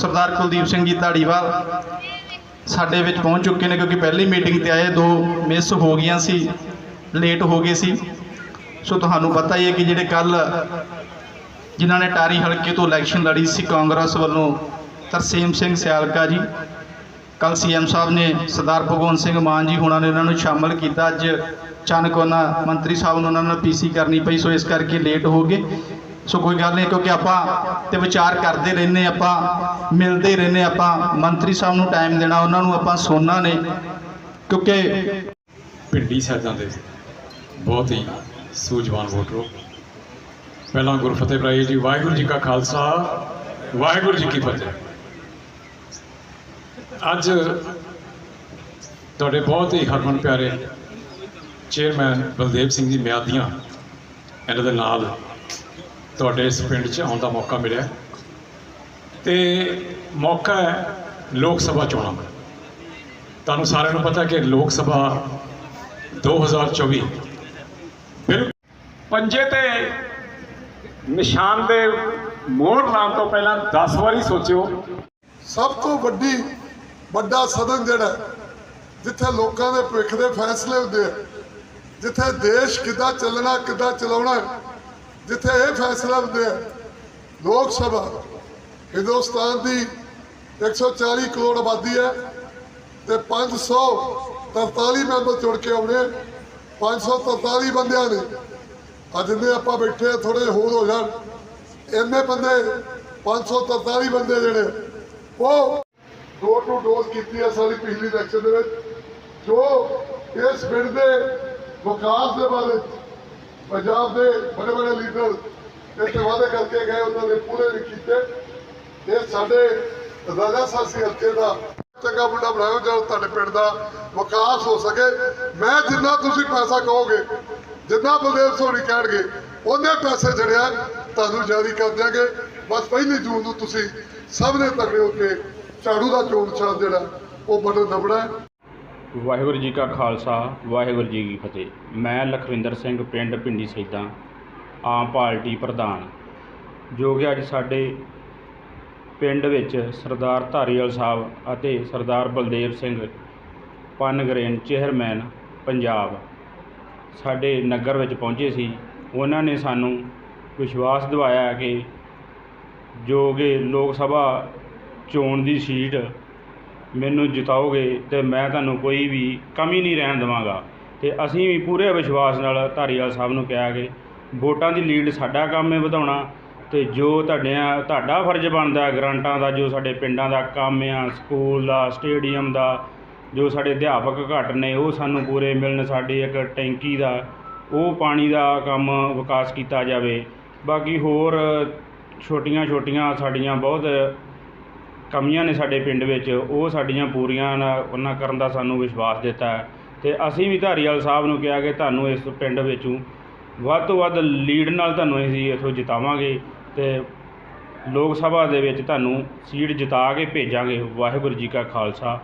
ਸਰਦਾਰ ਕੁਲਦੀਪ ਸਿੰਘ ਜੀ ਧਾੜੀਵਾਲ ਸਾਡੇ ਵਿੱਚ ਪਹੁੰਚ ਚੁੱਕੇ ਨੇ ਕਿਉਂਕਿ ਪਹਿਲੀ ਮੀਟਿੰਗ ਤੇ ਆਏ, ਦੋ ਮਿਸ ਹੋ ਗਈਆਂ ਸੀ ਲੇਟ ਹੋ ਗਏ ਸੀ। ਸੋ ਤੁਹਾਨੂੰ ਪਤਾ ਹੀ ਹੈ ਕਿ ਜਿਹੜੇ ਕੱਲ ਜਿਨ੍ਹਾਂ ਨੇ ਟਾਰੀ ਹਲਕੇ ਤੋਂ ਇਲੈਕਸ਼ਨ ਲੜੀ ਸੀ ਕਾਂਗਰਸ ਵੱਲੋਂ, ਤਰਸੇਮ ਸਿੰਘ ਸਿਆਲਕਾ ਜੀ ਕੱਲ ਸੀਐਮ ਸਾਹਿਬ ਨੇ ਸਰਦਾਰ ਭਗਵੰਤ ਸਿੰਘ ਮਾਨ ਜੀ ਹੁਣਾਂ ਨੇ ਉਹਨਾਂ ਨੂੰ ਸ਼ਾਮਲ ਕੀਤਾ। ਅੱਜ ਅਚਾਨਕ ਉਹਨਾਂ ਮੰਤਰੀ ਸਾਹਿਬ ਨੂੰ ਉਹਨਾਂ ਨਾਲ ਪੀਸੀ ਕਰਨੀ ਪਈ, ਸੋ ਇਸ ਕਰਕੇ ਲੇਟ ਹੋ ਗਏ। ਸੋ ਕੋਈ ਗੱਲ ਨਹੀਂ, ਕਿਉਂਕਿ ਆਪਾਂ ਤੇ ਵਿਚਾਰ ਕਰਦੇ ਰਹਿੰਦੇ ਆਪਾਂ ਮਿਲਦੇ ਰਹਿੰਦੇ ਆਪਾਂ ਮੰਤਰੀ ਸਾਹਿਬ ਨੂੰ ਟਾਈਮ ਦੇਣਾ, ਉਹਨਾਂ ਨੂੰ ਆਪਾਂ ਸੁਣਨਾ ਨੇ ਕਿਉਂਕਿ ਪਿੰਡੀ ਸਾਜਾਂ ਦੇ ਬਹੁਤ ਹੀ ਸੂਝਵਾਨ ਵੋਟਰੋ ਪਹਿਲਾਂ ਗੁਰਫਤਿਹ ਬਰਾਈ ਜੀ, ਵਾਹਿਗੁਰੂ ਜੀ ਕਾ ਖਾਲਸਾ, ਵਾਹਿਗੁਰੂ ਜੀ ਕੀ ਫਤਿਹ। ਅੱਜ ਤੁਹਾਡੇ ਬਹੁਤ ਹੀ ਹਰਮਨ ਪਿਆਰੇ ਚੇਅਰਮੈਨ ਬਲਦੇਵ ਸਿੰਘ ਜੀ ਮਿਆਦੀਆਂ, ਇਹਨਾਂ ਦੇ ਨਾਲ ਤੁਹਾਡੇ ਇਸ ਪਿੰਡ 'ਚ ਆਉਣ ਦਾ ਮੌਕਾ ਮਿਲਿਆ। ਤੇ ਮੌਕਾ ਹੈ ਲੋਕ ਸਭਾ ਚੋਣਾਂ ਦਾ। ਤੁਹਾਨੂੰ ਸਾਰਿਆਂ ਨੂੰ ਪਤਾ ਕਿ ਲੋਕ ਸਭਾ 2024 ਬਿਲ ਪੰਜੇ ਤੇ ਨਿਸ਼ਾਨ ਦੇ ਮੋਹਰ ਲਾਉਣ ਤੋਂ ਪਹਿਲਾਂ 10 ਵਾਰੀ ਸੋਚਿਓ। ਸਭ ਤੋਂ ਵੱਡੀ, ਵੱਡਾ ਸਦਨ ਜਿਹੜਾ ਜਿੱਥੇ ਲੋਕਾਂ ਦੇ ਭਵਿੱਖ ਦੇ ਫੈਸਲੇ ਹੁੰਦੇ ਆ, ਜਿੱਥੇ ਦੇਸ਼ ਕਿੱਦਾਂ ਚੱਲਣਾ, ਕਿੱਦਾਂ ਚਲਾਉਣਾ ਜਿੱਥੇ ਇਹ ਫੈਸਲਾ ਹੁੰਦੇ ਲੋਕ ਸਭਾ, ਹਿੰਦੁਸਤਾਨ ਦੀ 140 ਕਰੋੜ ਆਬਾਦੀ ਹੈ ਤੇ 543 ਮੈਂਬਰ ਚੁਣ ਕੇ ਆਉਣੇ 543 ਬੰਦਿਆਂ ਨੇ। ਅੱਜ ਜਿੰਨੇ ਆਪਾਂ ਬੈਠੇ ਆ ਥੋੜੇ ਹੋਰ ਹੋ ਜਾਣ। ਇੰਨੇ ਬੰਦੇ 543 ਬੰਦੇ ਜਿਹੜੇ ਉਹ ਡੋਰ ਟੂ ਡੋਰ ਕੀਤੀ ਹੈ ਸਾਰੀ ਪਿਛਲੀ ਇਲੈਕਸ਼ਨ ਦੇ ਵਿੱਚ। ਜੋ ਇਸ ਪਿੰਡ ਦੇ ਵਿਕਾਸ ਦੇ ਬਾਰੇ ਪੰਜਾਬ ਦੇ ਬੜੇ ਬੜੇ ਲੀਡਰ ਇੱਥੇ ਵਾਅਦੇ ਕਰਕੇ ਗਏ, ਉਹਨਾਂ ਨੇ ਪੂਰੇ ਨਹੀਂ ਕੀਤੇ। ਇਹ ਸਾਡੇ ਰਾਜਾ ਸਾਸੀ ਹਲਕੇ ਦਾ, ਚੰਗਾ ਮੁੰਡਾ ਬਣਾਇਓ ਜਦੋਂ ਤੁਹਾਡੇ ਪਿੰਡ ਦਾ ਵਿਕਾਸ ਹੋ ਸਕੇ। ਮੈਂ ਜਿੰਨਾ ਤੁਸੀਂ ਪੈਸਾ ਕਹੋਗੇ, ਜਿੰਨਾ ਬਲਦੇਵ ਸੋਨੀ ਕਹਿਣਗੇ, ਉਹਨੇ ਪੈਸੇ ਜੜਿਆ ਤੁਹਾਨੂੰ ਜਾਰੀ ਕਰ ਦਿਆਂਗੇ। ਬਸ ਪਹਿਲੀ ਜੂਨ ਨੂੰ ਤੁਸੀਂ ਸਭ ਨੇ ਤਗੜੇ ਹੋ ਕੇ ਝਾੜੂ ਦਾ ਚੋਣ ਨਿਸ਼ਾਨ ਜਿਹੜਾ, ਉਹ ਬਟਨ ਦਬਣਾ ਵਾਹਿਗੁਰੂ ਜੀ ਕਾ ਖਾਲਸਾ, ਵਾਹਿਗੁਰੂ ਜੀ ਕੀ ਫਤਿਹ। ਮੈਂ ਲਖਵਿੰਦਰ ਸਿੰਘ, ਪਿੰਡ ਪਿੰਡੀ ਸੈਦਾ, ਆਮ ਪਾਰਟੀ ਪ੍ਰਧਾਨ। ਜੋ ਕਿ ਅੱਜ ਸਾਡੇ ਪਿੰਡ ਵਿੱਚ ਸਰਦਾਰ ਧਾਰੀਵਾਲ ਸਾਹਿਬ ਅਤੇ ਸਰਦਾਰ ਬਲਦੇਵ ਸਿੰਘ ਪਨਗਰੇਨ, ਚੇਅਰਮੈਨ ਪੰਜਾਬ ਸਾਡੇ ਨਗਰ ਵਿੱਚ ਪਹੁੰਚੇ ਸੀ। ਉਹਨਾਂ ਨੇ ਸਾਨੂੰ ਵਿਸ਼ਵਾਸ ਦਿਵਾਇਆ ਕਿ ਜੋ ਕਿ ਲੋਕ ਸਭਾ ਚੋਣ ਦੀ ਸੀਟ ਮੈਨੂੰ ਜਿਤਾਓਗੇ ਤੇ ਮੈਂ ਤੁਹਾਨੂੰ ਕੋਈ ਵੀ ਕਮੀ ਨਹੀਂ ਰਹਿਣ ਦੇਵਾਂਗਾ। ਤੇ ਅਸੀਂ ਵੀ ਪੂਰੇ ਵਿਸ਼ਵਾਸ ਨਾਲ ਧਾਰੀਵਾਲ ਸਾਹਿਬ ਨੂੰ ਕਿਹਾ ਕਿ ਵੋਟਾਂ ਦੀ ਲੀਡ ਸਾਡਾ ਕੰਮ ਹੈ ਵਧਾਉਣਾ ਤੇ ਜੋ ਤੁਹਾਡਿਆਂ ਤੁਹਾਡਾ ਫਰਜ਼ ਬਣਦਾ ਹੈ ਦਾ, ਜੋ ਸਾਡੇ ਪਿੰਡਾਂ ਦਾ ਕੰਮ ਆ, ਸਕੂਲ ਦਾ, ਸਟੇਡੀਅਮ ਦਾ, ਜੋ ਸਾਡੇ ਅਧਿਆਪਕ ਘੱਟ ਨੇ, ਉਹ ਸਾਨੂੰ ਪੂਰੇ ਮਿਲਣ, ਸਾਡੀ ਇੱਕ ਟੈਂਕੀ ਦਾ, ਉਹ ਪਾਣੀ ਦਾ ਕੰਮ ਵਿਕਾਸ ਕੀਤਾ ਜਾਵੇ। ਬਾਕੀ ਹੋਰ ਛੋਟੀਆਂ ਛੋਟੀਆਂ ਸਾਡੀਆਂ ਬਹੁਤ ਕਮੀਆਂ ਨੇ ਸਾਡੇ ਪਿੰਡ ਵਿੱਚ, ਉਹ ਸਾਡੀਆਂ ਪੂਰੀਆਂ ਉਹਨਾਂ ਕਰਨ ਦਾ ਸਾਨੂੰ ਵਿਸ਼ਵਾਸ ਦਿੱਤਾ ਅਤੇ ਅਸੀਂ ਵੀ ਧਾਰੀਵਾਲ ਸਾਹਿਬ ਨੂੰ ਕਿਹਾ ਕਿ ਤੁਹਾਨੂੰ ਇਸ ਪਿੰਡ ਵਿੱਚੋਂ ਵੱਧ ਤੋਂ ਵੱਧ ਲੀਡ ਨਾਲ ਤੁਹਾਨੂੰ ਅਸੀਂ ਇੱਥੋਂ ਜਿਤਾਵਾਂਗੇ ਅਤੇ ਲੋਕ ਸਭਾ ਦੇ ਵਿੱਚ ਤੁਹਾਨੂੰ ਸੀਟ ਜਿਤਾ ਕੇ ਭੇਜਾਂਗੇ। ਵਾਹਿਗੁਰੂ ਜੀ ਕਾ ਖਾਲਸਾ।